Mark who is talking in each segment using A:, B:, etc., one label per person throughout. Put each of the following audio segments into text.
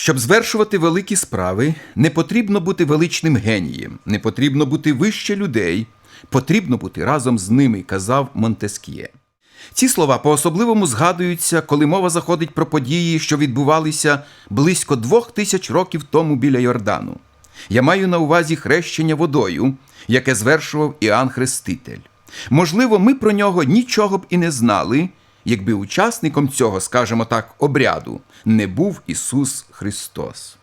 A: Щоб звершувати великі справи, не потрібно бути величним генієм, не потрібно бути вище людей, потрібно бути разом з ними, казав Монтеск'є. Ці слова по-особливому згадуються, коли мова заходить про події, що відбувалися близько двох тисяч років тому біля Йордану. Я маю на увазі хрещення водою, яке звершував Іоанн Хреститель. Можливо, ми про нього нічого б і не знали, якби учасником цього, скажімо так, обряду не був Ісус Христос.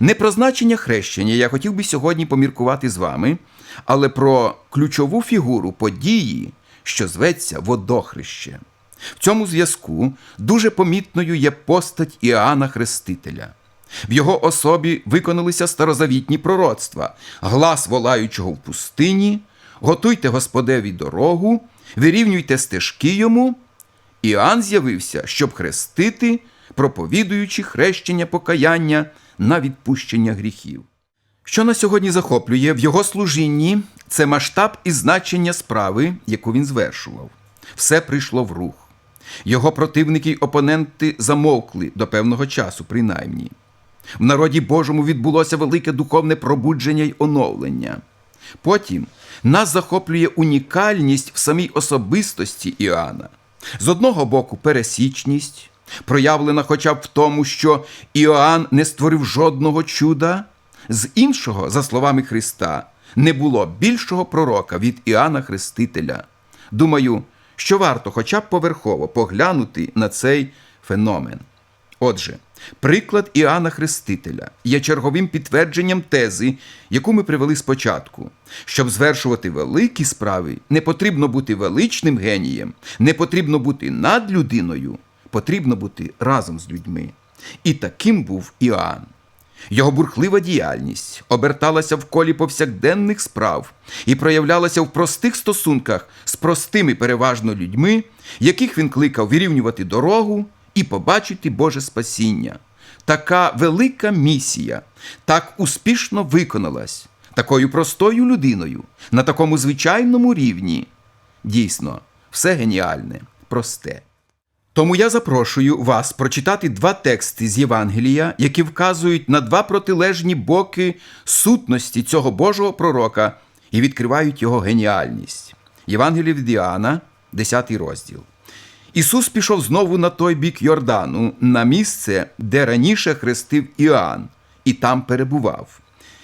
A: Не про значення хрещення я хотів би сьогодні поміркувати з вами, але про ключову фігуру події, що зветься водохреще. В цьому зв'язку дуже помітною є постать Іоанна Хрестителя. В його особі виконалися старозавітні пророцтва, глас волаючого в пустині, готуйте Господеві дорогу, вирівнюйте стежки йому. Іоанн з'явився, щоб хрестити, проповідуючи хрещення покаяння на відпущення гріхів. Що на сьогодні захоплює в його служінні, це масштаб і значення справи, яку він звершував. Все прийшло в рух. Його противники й опоненти замовкли до певного часу, принаймні. В народі Божому відбулося велике духовне пробудження й оновлення. Потім нас захоплює унікальність в самій особистості Іоанна. З одного боку, пересічність, проявлена хоча б в тому, що Іоанн не створив жодного чуда, з іншого, за словами Христа, не було більшого пророка від Іоанна Хрестителя. Думаю, що варто хоча б поверхово поглянути на цей феномен. Отже, приклад Іоанна Хрестителя є черговим підтвердженням тези, яку ми привели спочатку. Щоб звершувати великі справи, не потрібно бути величним генієм, не потрібно бути над людиною, потрібно бути разом з людьми. І таким був Іоанн. Його бурхлива діяльність оберталася в колі повсякденних справ і проявлялася в простих стосунках з простими переважно людьми, яких він кликав вирівнювати дорогу і побачити Боже спасіння. Така велика місія так успішно виконалась такою простою людиною на такому звичайному рівні. Дійсно, все геніальне, просте. Тому я запрошую вас прочитати два тексти з Євангелія, які вказують на два протилежні боки сутності цього Божого пророка і відкривають його геніальність. Євангеліє від Іоанна, 10 розділ. Ісус пішов знову на той бік Йордану, на місце, де раніше хрестив Іоанн, і там перебував.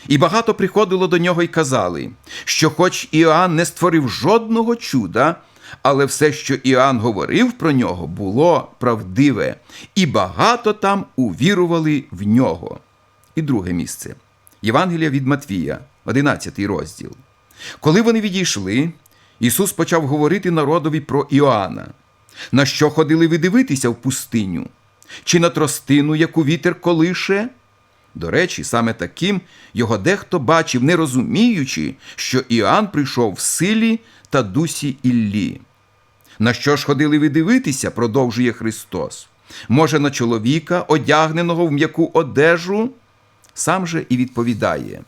A: І багато приходило до нього й казали, що, хоч Іоанн не створив жодного чуда, але все, що Іоанн говорив про нього, було правдиве, і багато там увірували в нього. І друге місце Євангелія від Матвія, 11 розділ. Коли вони відійшли, Ісус почав говорити народові про Іоанна. На що ходили ви дивитися в пустиню? Чи на тростину, яку вітер колише? До речі, саме таким його дехто бачив, не розуміючи, що Іоанн прийшов в силі та дусі Іллі. На що ж ходили ви дивитися, продовжує Христос. Може, на чоловіка, одягненого в м'яку одежу? Сам же і відповідає: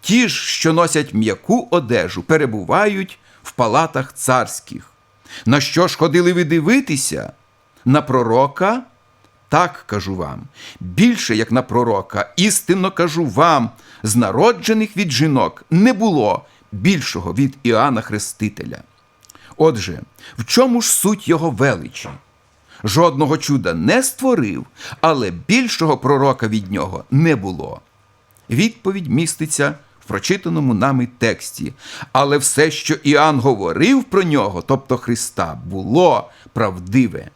A: ті ж, що носять м'яку одежу, перебувають в палатах царських. На що ж ходили ви дивитися? На пророка? Так кажу вам, більше як на пророка, істинно кажу вам, з народжених від жінок не було більшого від Іоанна Хрестителя. Отже, в чому ж суть його величі? Жодного чуда не створив, але більшого пророка від нього не було. Відповідь міститься прочитаному нами тексті, але все, що Іоанн говорив про нього, тобто Христа, було правдиве.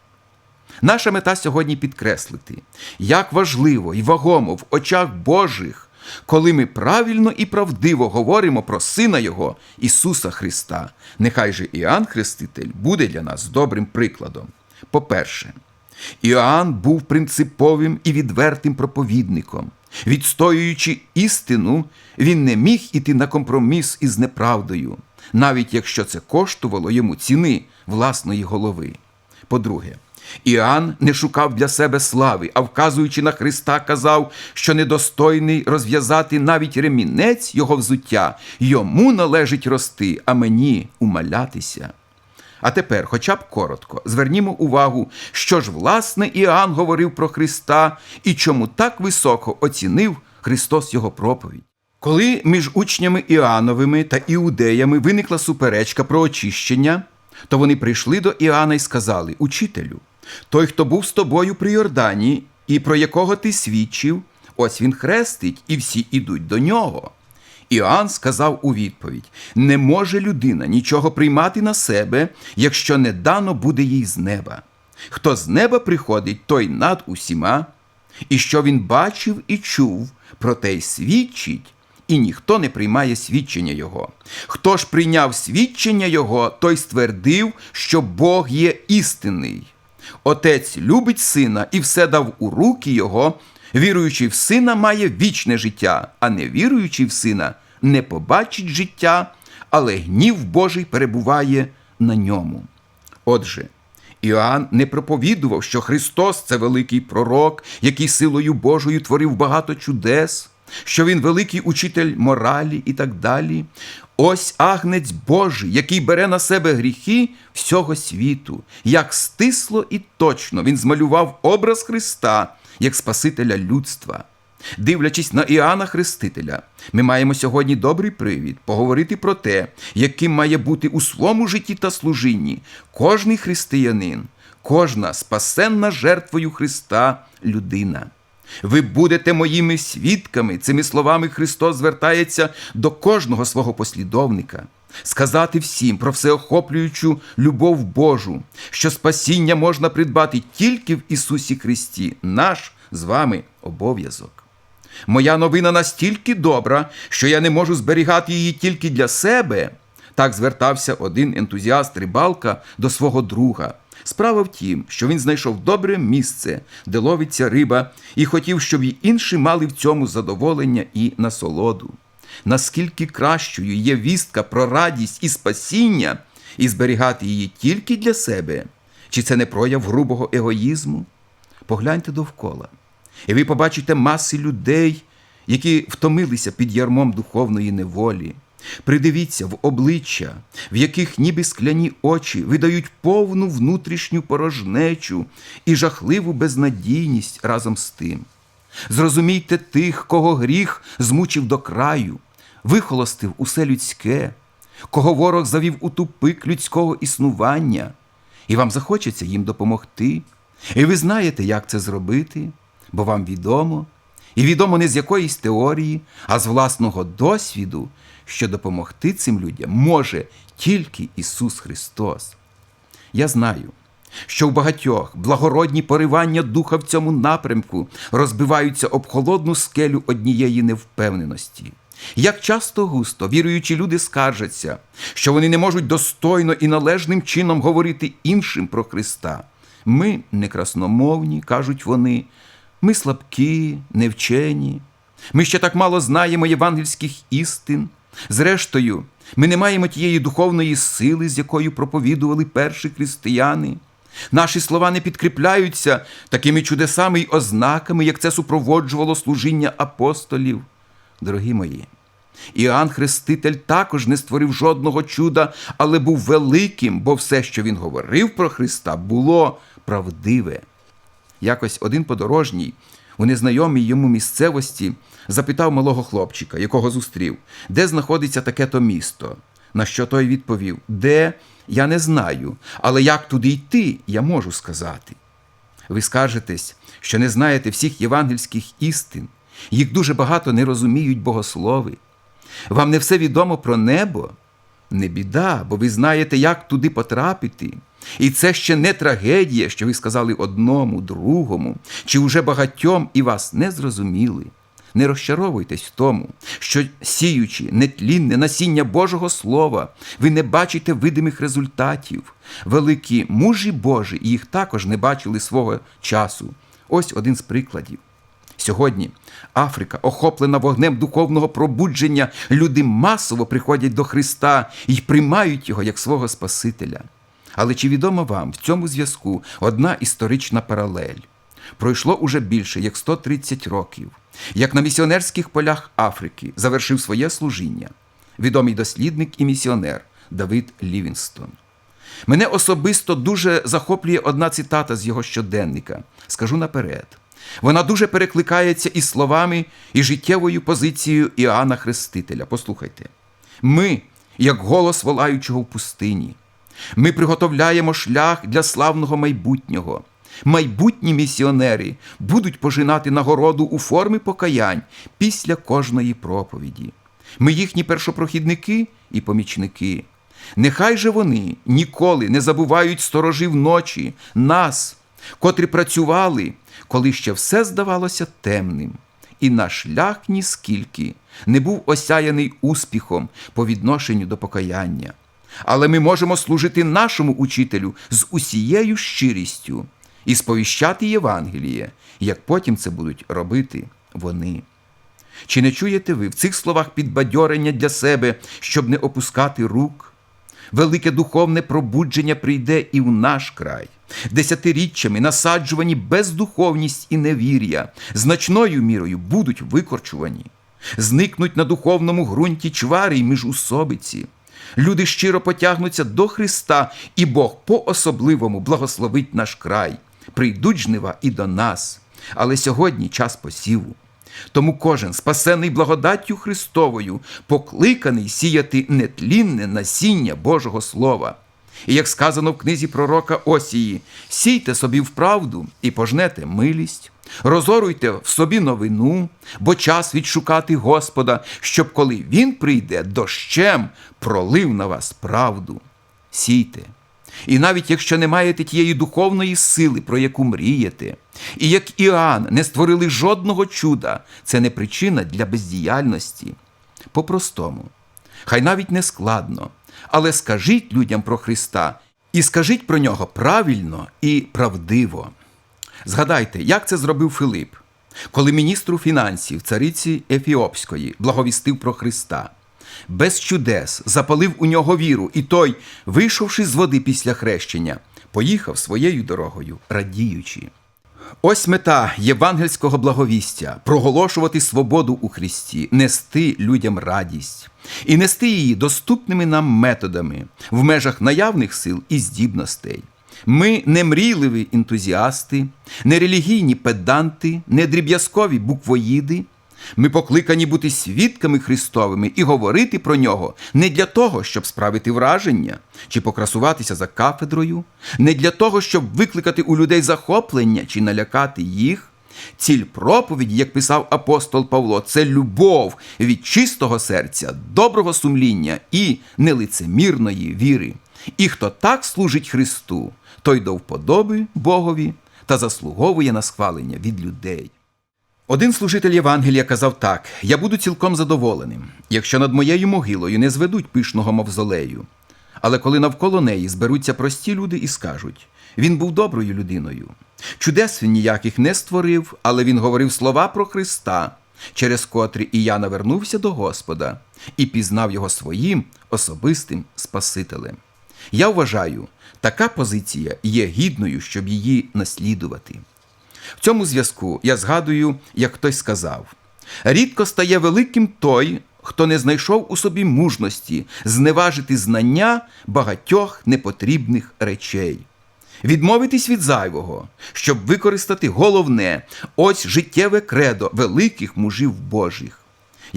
A: Наша мета сьогодні підкреслити, як важливо і вагомо в очах Божих, коли ми правильно і правдиво говоримо про Сина Його, Ісуса Христа. Нехай же Іоанн Хреститель буде для нас добрим прикладом. По-перше, Іоанн був принциповим і відвертим проповідником. Відстоюючи істину, він не міг іти на компроміс із неправдою, навіть якщо це коштувало йому ціни власної голови. По-друге, Іоанн не шукав для себе слави, а вказуючи на Христа, казав, що недостойний розв'язати навіть ремінець його взуття, йому належить рости, а мені умалятися. А тепер, хоча б коротко, звернімо увагу, що ж власне Іоанн говорив про Христа і чому так високо оцінив Христос його проповідь. Коли між учнями Іоанновими та іудеями виникла суперечка про очищення, то вони прийшли до Іоанна і сказали: Учителю, той, хто був з тобою при Йордані, і про якого ти свідчив, ось він хрестить, і всі ідуть до нього. Іоанн сказав у відповідь: не може людина нічого приймати на себе, якщо не дано буде їй з неба. Хто з неба приходить, той над усіма, і що він бачив і чув, про те й свідчить, і ніхто не приймає свідчення Його. Хто ж прийняв свідчення Його, той ствердив, що Бог є істинний. Отець любить сина і все дав у руки Його. Віруючий в сина має вічне життя, а не віруючий в сина не побачить життя, але гнів Божий перебуває на ньому. Отже, Іоанн не проповідував, що Христос це великий пророк, який силою Божою творив багато чудес, що Він великий учитель моралі і так далі. Ось агнець Божий, який бере на себе гріхи всього світу, як стисло і точно він змалював образ Христа як Спасителя людства. Дивлячись на Іоанна Хрестителя, ми маємо сьогодні добрий привід поговорити про те, яким має бути у своєму житті та служінні кожний християнин, кожна спасенна жертвою Христа людина. Ви будете моїми свідками. Цими словами Христос звертається до кожного свого послідовника. Сказати всім про всеохоплюючу любов Божу, що спасіння можна придбати тільки в Ісусі Христі, наш з вами обов'язок. Моя новина настільки добра, що я не можу зберігати її тільки для себе. Так звертався один ентузіаст рибалка до свого друга. Справа в тім, що він знайшов добре місце, де ловиться риба, і хотів, щоб і інші мали в цьому задоволення і насолоду. Наскільки кращою є вістка про радість і спасіння, і зберігати її тільки для себе, чи це не прояв грубого егоїзму? Погляньте довкола, і ви побачите маси людей, які втомилися під ярмом духовної неволі. Придивіться в обличчя, в яких ніби скляні очі видають повну внутрішню порожнечу і жахливу безнадійність разом з тим. Зрозумійте тих, кого гріх змучив до краю, вихолостив усе людське, кого ворог завів у тупик людського існування, і вам захочеться їм допомогти. І ви знаєте, як це зробити, бо вам відомо, і відомо не з якоїсь теорії, а з власного досвіду, що допомогти цим людям може тільки Ісус Христос. Я знаю, що в багатьох благородні поривання духа в цьому напрямку розбиваються об холодну скелю однієї невпевненості. Як часто густо віруючі люди скаржаться, що вони не можуть достойно і належним чином говорити іншим про Христа. Ми не красномовні, кажуть вони, ми слабкі, невчені, ми ще так мало знаємо євангельських істин. Зрештою, ми не маємо тієї духовної сили, з якою проповідували перші християни. Наші слова не підкріпляються такими чудесами й ознаками, як це супроводжувало служіння апостолів. Дорогі мої, Іоанн Хреститель також не створив жодного чуда, але був великим, бо все, що він говорив про Христа, було правдиве. Якось один подорожній у незнайомій йому місцевості запитав малого хлопчика, якого зустрів, де знаходиться таке то місто. На що той відповів: Де я не знаю, але як туди йти, я можу сказати. Ви скажетесь, що не знаєте всіх євангельських істин, їх дуже багато не розуміють богослови. Вам не все відомо про небо? Не біда, бо ви знаєте, як туди потрапити. І це ще не трагедія, що ви сказали одному, другому, чи уже багатьом і вас не зрозуміли. Не розчаровуйтесь в тому, що сіючи нетлінне насіння Божого Слова, ви не бачите видимих результатів. Великі мужі Божі їх також не бачили свого часу. Ось один з прикладів. Сьогодні Африка, охоплена вогнем духовного пробудження, люди масово приходять до Христа і приймають Його як свого Спасителя. Але чи відомо вам в цьому зв'язку одна історична паралель? Пройшло уже більше як 130 років, як на місіонерських полях Африки завершив своє служіння відомий дослідник і місіонер Давид Лівінстон. Мене особисто дуже захоплює одна цитата з його щоденника. Скажу наперед. Вона дуже перекликається із словами і життєвою позицією Іоанна Хрестителя. Послухайте. Ми, як голос волаючого в пустині, ми приготовляємо шлях для славного майбутнього. Майбутні місіонери будуть пожинати нагороду у формі покаянь після кожної проповіді. Ми їхні першопрохідники і помічники. Нехай же вони ніколи не забувають сторожів ночі, нас, котрі працювали, коли ще все здавалося темним, і наш шлях ніскільки не був осяяний успіхом по відношенню до покаяння. Але ми можемо служити нашому учителю з усією щирістю і сповіщати Євангеліє, як потім це будуть робити вони. Чи не чуєте ви в цих словах підбадьорення для себе, щоб не опускати рук? Велике духовне пробудження прийде і в наш край. Десятиріччями насаджувані бездуховність і невір'я, значною мірою будуть викорчувані, зникнуть на духовному ґрунті чвари й міжусобиці. Люди щиро потягнуться до Христа, і Бог по-особливому благословить наш край. Прийдуть жнива і до нас. Але сьогодні час посіву. Тому кожен, спасений благодаттю Христовою, покликаний сіяти нетлінне насіння Божого Слова. І як сказано в книзі пророка Осії, сійте собі в правду і пожнете милість, розоруйте в собі новину, бо час відшукати Господа, щоб коли Він прийде дощем, пролив на вас правду. Сійте. І навіть якщо не маєте тієї духовної сили, про яку мрієте, і як Іоанн не створили жодного чуда, це не причина для бездіяльності. По-простому, хай навіть не складно, але скажіть людям про Христа і скажіть про нього правильно і правдиво. Згадайте, як це зробив Филип, коли міністру фінансів цариці Ефіопської благовістив про Христа. Без чудес запалив у нього віру, і той, вийшовши з води після хрещення, поїхав своєю дорогою, радіючи. Ось мета євангельського благовістя проголошувати свободу у Христі, нести людям радість і нести її доступними нам методами в межах наявних сил і здібностей. Ми не мрійливі ентузіасти, не релігійні педанти, не дріб'язкові буквоїди. Ми покликані бути свідками Христовими і говорити про нього не для того, щоб справити враження чи покрасуватися за кафедрою, не для того, щоб викликати у людей захоплення чи налякати їх. Ціль проповіді, як писав апостол Павло, це любов від чистого серця, доброго сумління і нелицемірної віри. І хто так служить Христу, той до вподоби Богові та заслуговує на схвалення від людей. Один служитель Євангелія казав так: Я буду цілком задоволеним, якщо над моєю могилою не зведуть пишного мавзолею. Але коли навколо неї зберуться прості люди і скажуть, він був доброю людиною. Чудес він ніяких не створив, але він говорив слова про Христа, через котрі і я навернувся до Господа і пізнав його своїм особистим Спасителем. Я вважаю, така позиція є гідною, щоб її наслідувати. В цьому зв'язку я згадую, як хтось сказав: рідко стає великим той, хто не знайшов у собі мужності зневажити знання багатьох непотрібних речей. Відмовитись від зайвого, щоб використати головне, ось життєве кредо великих мужів Божих.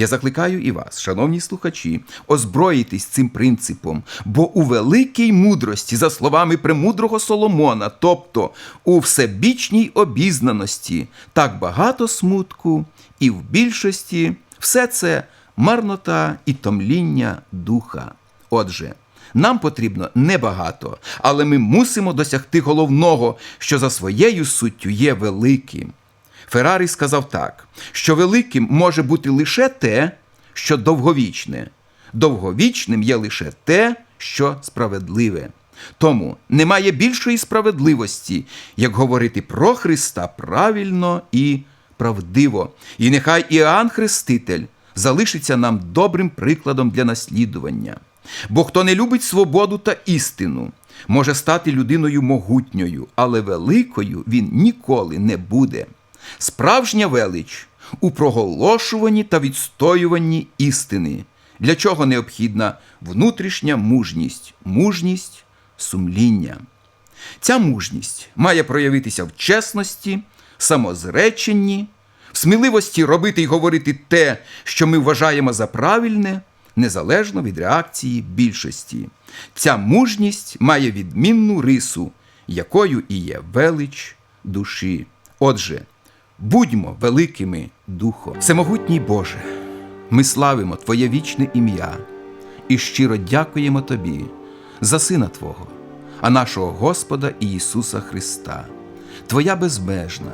A: Я закликаю і вас, шановні слухачі, озброїтись цим принципом, бо у великій мудрості, за словами премудрого Соломона, тобто у всебічній обізнаності, так багато смутку, і в більшості все це марнота і томління духа. Отже, нам потрібно небагато, але ми мусимо досягти головного, що за своєю суттю є великим. Феррарі сказав так, що великим може бути лише те, що довговічне, довговічним є лише те, що справедливе. Тому немає більшої справедливості, як говорити про Христа правильно і правдиво. І нехай Іоанн Хреститель залишиться нам добрим прикладом для наслідування. Бо хто не любить свободу та істину, може стати людиною могутньою, але великою він ніколи не буде. Справжня велич у проголошуванні та відстоюванні істини, для чого необхідна внутрішня мужність, мужність сумління. Ця мужність має проявитися в чесності, самозреченні, в сміливості робити й говорити те, що ми вважаємо за правильне, незалежно від реакції більшості. Ця мужність має відмінну рису, якою і є велич душі. Отже, будьмо великими духом. Всемогутній Боже, ми славимо Твоє вічне ім'я і щиро дякуємо Тобі за Сина Твого, а нашого Господа Ісуса Христа. Твоя безмежна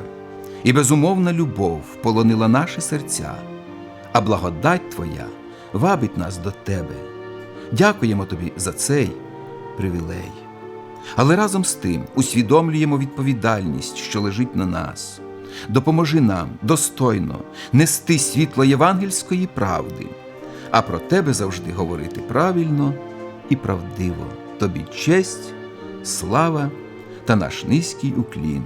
A: і безумовна любов полонила наші серця, а благодать Твоя вабить нас до Тебе. Дякуємо Тобі за цей привілей. Але разом з тим усвідомлюємо відповідальність, що лежить на нас. Допоможи нам достойно нести світло євангельської правди, а про тебе завжди говорити правильно і правдиво. Тобі честь, слава та наш низький уклін